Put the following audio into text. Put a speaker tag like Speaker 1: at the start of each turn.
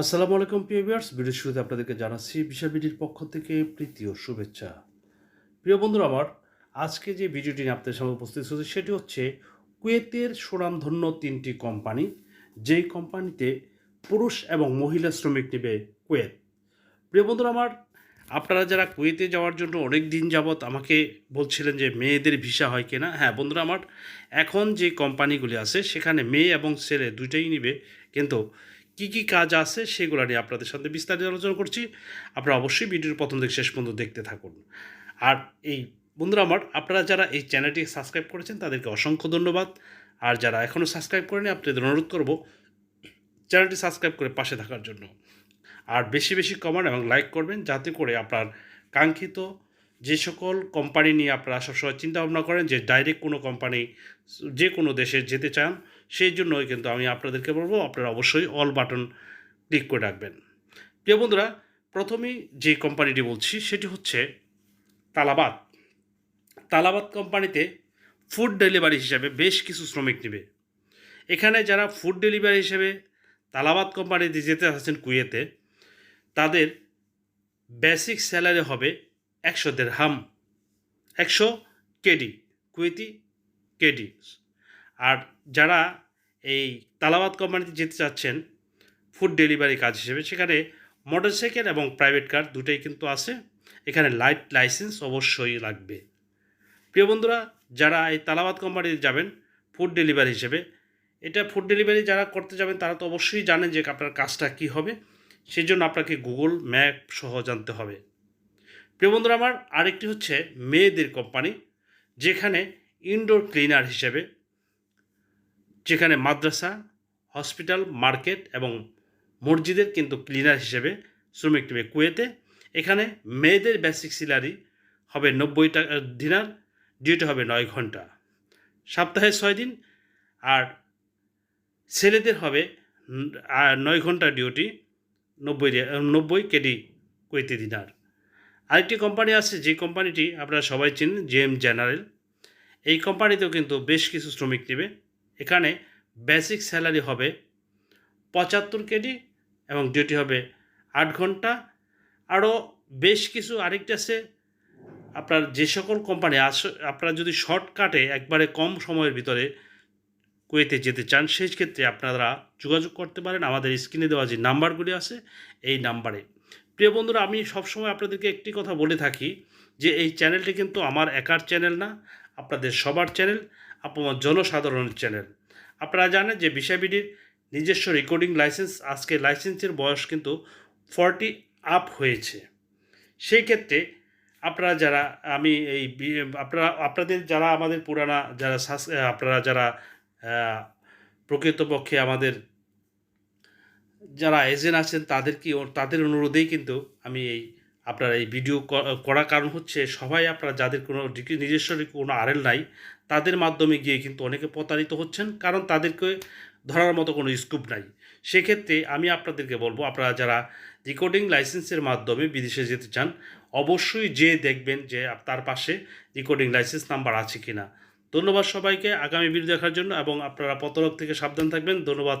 Speaker 1: আসসালামু আলাইকুম, প্রিয় ভিউয়ার্স। ভিডিওর শুরুতে আপনাদেরকে জানাচ্ছি বিশাল বিডির পক্ষ থেকে প্রীতি ও শুভেচ্ছা। প্রিয় বন্ধুরা আমার, আজকে যে ভিডিওটি নিয়ে আপনাদের সামনে উপস্থিত হচ্ছে সেটি হচ্ছে কুয়েতের সুনামধন্য তিনটি কোম্পানি, যেই কোম্পানিতে পুরুষ এবং মহিলা শ্রমিক নেবে কুয়েত। প্রিয় বন্ধুরা আমার, আপনারা যারা কুয়েতে যাওয়ার জন্য অনেক দিন যাবৎ আমাকে বলছিলেন যে মেয়েদের ভিসা হয় কিনা হ্যাঁ বন্ধুরা আমার, এখন যে কোম্পানিগুলি আছে, সেখানে মেয়ে এবং ছেলে দুইটাই নিবে, কিন্তু কি কি কাজ আছে সেগুলো নিয়ে আপনাদের সাথে বিস্তারিত আলোচনা করছি। আপনারা অবশ্যই ভিডিওর প্রথম থেকে শেষ পর্যন্ত দেখতে থাকুন। আর এই বন্ধুরা আমার, আপনারা যারা এই চ্যানেলটি সাবস্ক্রাইব করেছেন তাদেরকে অসংখ্য ধন্যবাদ। আর যারা এখনও সাবস্ক্রাইব করেনি, আপনাদের অনুরোধ করব চ্যানেলটি সাবস্ক্রাইব করে পাশে থাকার জন্য। আর বেশি বেশি কমেন্ট এবং লাইক করবেন, যাতে করে আপনার কাঙ্ক্ষিত যে সকল কোম্পানি নিয়ে আপনারা সবসময় চিন্তা ভাবনা করেন যে ডাইরেক্ট কোনো কোম্পানি যে কোনো দেশে যেতে চান, সেই জন্যই কিন্তু আমি আপনাদেরকে বলব, আপনারা অবশ্যই অল বাটন ক্লিক করে রাখবেন। প্রিয় বন্ধুরা, প্রথমেই যে কোম্পানিটি বলছি, সেটি হচ্ছে তালাবাদ। তালাবাদ কোম্পানিতে ফুড ডেলিভারি হিসাবে বেশ কিছু শ্রমিক নেবে। এখানে যারা ফুড ডেলিভারি হিসেবে তালাবাদ কোম্পানিতে যেতে আসছেন কুয়েতে, তাদের বেসিক স্যালারি হবে একশো হাম, একশো কেডি, কুয়েতি কেডি। আর যারা এই তালাবাদ কোম্পানিতে যেতে চাচ্ছেন, ফুড ডেলিভারি কাজ হিসেবে, সেখানে মোটরসাইকেল এবং প্রাইভেট কার দুটোই কিন্তু আছে। এখানে লাইট লাইসেন্স অবশ্যই লাগবে। প্রিয় বন্ধুরা, যারা এই তালাবাদ কোম্পানিতে যাবেন, ফুড ডেলিভারি হিসেবে, এটা ফুড ডেলিভারি যারা করতে যাবেন, তারা তো অবশ্যই জানেন যে আপনার কাজটা কী হবে। সেই জন্য আপনাকে গুগল ম্যাপ সহ জানতে হবে। প্রিয় বন্ধুরা আমার, আরেকটি হচ্ছে মেয়েদের কোম্পানি, যেখানে ইনডোর ক্লিনার হিসেবে, যেখানে মাদ্রাসা হসপিটাল মার্কেট এবং মসজিদের কিন্তু ক্লিনার হিসেবে শ্রমিক নেবে কুয়েতে। এখানে মেয়েদের বেসিক স্যালারি হবে নব্বই টাকা দিনার ডিউটি হবে নয় ঘণ্টা। সপ্তাহে ছয় দিন, আর ছেলেদের হবে নয় ঘণ্টা ডিউটি নব্বই নব্বই কেডি কুয়েতি দিনার। আরেকটি কোম্পানি আছে, যে কোম্পানিটি আপনারা সবাই চেনেন জেএম জেনারেল এই কোম্পানিতেও কিন্তু বেশ কিছু শ্রমিক নেবে। এখানে বেসিক স্যালারি হবে পঁচাত্তর কেডি এবং ডিউটি হবে আট ঘণ্টা। আরও বেশ কিছু আরেকটি আছে, আপনার যে সকল কোম্পানি আস আপনারা যদি শর্টকাটে একবারে কম সময়ের ভিতরে কুয়েতে যেতে চান, সেই ক্ষেত্রে আপনারা যোগাযোগ করতে পারেন। আমাদের স্ক্রিনে দেওয়া যে নাম্বারগুলি আছে, এই নাম্বারে প্রিয় বন্ধুরা, আমি সবসময় আপনাদেরকে একটি কথা বলে থাকি যে এই চ্যানেলটি কিন্তু আমার একার চ্যানেল না, আপনাদের সবার চ্যানেল, আপনার জনসাধারণের চ্যানেল। আপনারা জানেন যে বিশাবিডির নিজস্ব রেকর্ডিং লাইসেন্স আজকে লাইসেন্সের বয়স কিন্তু ফর্টি আপ হয়েছে। সেই ক্ষেত্রে আপনারা যারা, আমি এই আপনারা, আপনাদের যারা আমাদের পুরানা, যারা আপনারা যারা প্রকৃতপক্ষে আমাদের যারা এজেন্ট আছেন তাদের কি তাদের অনুরোধেই কিন্তু আমি এই আপনার এই ভিডিও করার কারণ হচ্ছে সবাই আপনারা যাদের কোনো নিজস্ব কোনো আরএল নাই, তাদের মাধ্যমে গিয়ে কিন্তু অনেকে প্রতারিত হচ্ছেন, কারণ তাদেরকে ধরার মতো কোনো স্কুপ নাই। সেক্ষেত্রে আমি আপনাদেরকে বলব, আপনারা যারা রেকর্ডিং লাইসেন্সের মাধ্যমে বিদেশে যেতে চান, অবশ্যই যে দেখবেন যে তার পাশে রেকর্ডিং লাইসেন্স নাম্বার আছে কি না ধন্যবাদ সবাইকে, আগামী ভিডিও দেখার জন্য এবং আপনারা প্রতারক থেকে সাবধান থাকবেন। ধন্যবাদ।